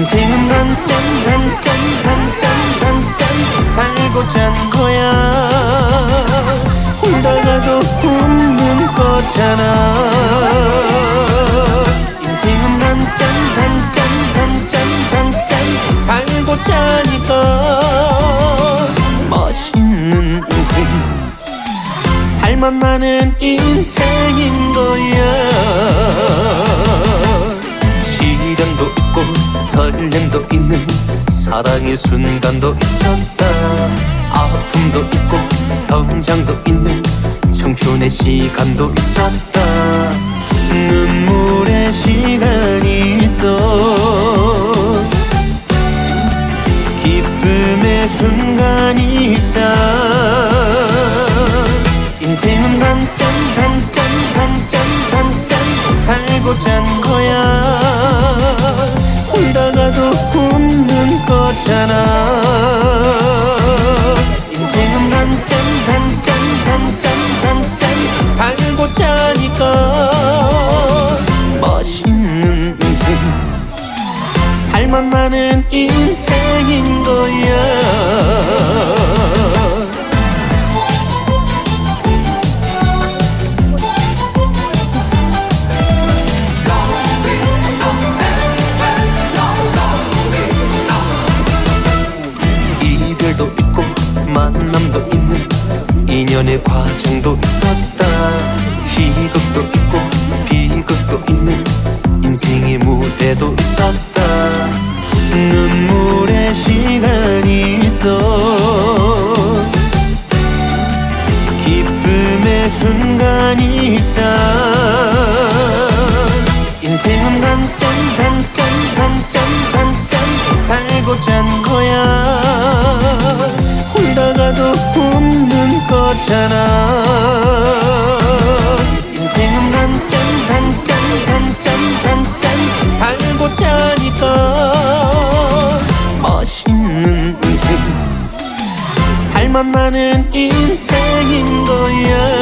인생은 반짠 반짠 반짠 반짠 살고 잔 거야. 울다가도 웃는 거잖아. 인생은 반짠 반짠 반짠 반짠 달고 짜니까. 멋있는 인생. 살맛 나는 인생인 거야. 있는 사랑의 순간도 있었다. 아픔도 있고 성장도 있는 청춘의 시간도 있었다. 눈물의 시간이 있어 기쁨의 순간이 있다. 인생은 단짠 단짠 단짠 단짠 달고 짠 거야 만 나는 인생인 거야. 이별도 있고 만남도 있는 인연의 과정도 있었다. 희극도 있고 비극도 있는 인생의 무대도 있었다 눈물의 시간이 있어. 기쁨의 순간이 있다. 인생은 단짠 단짠 단짠 단짠 달고 짠 거야. 울다가도 웃는 거잖아. 인생은 단짠 단짠 단짠 단짠 만나는 인생인 거야.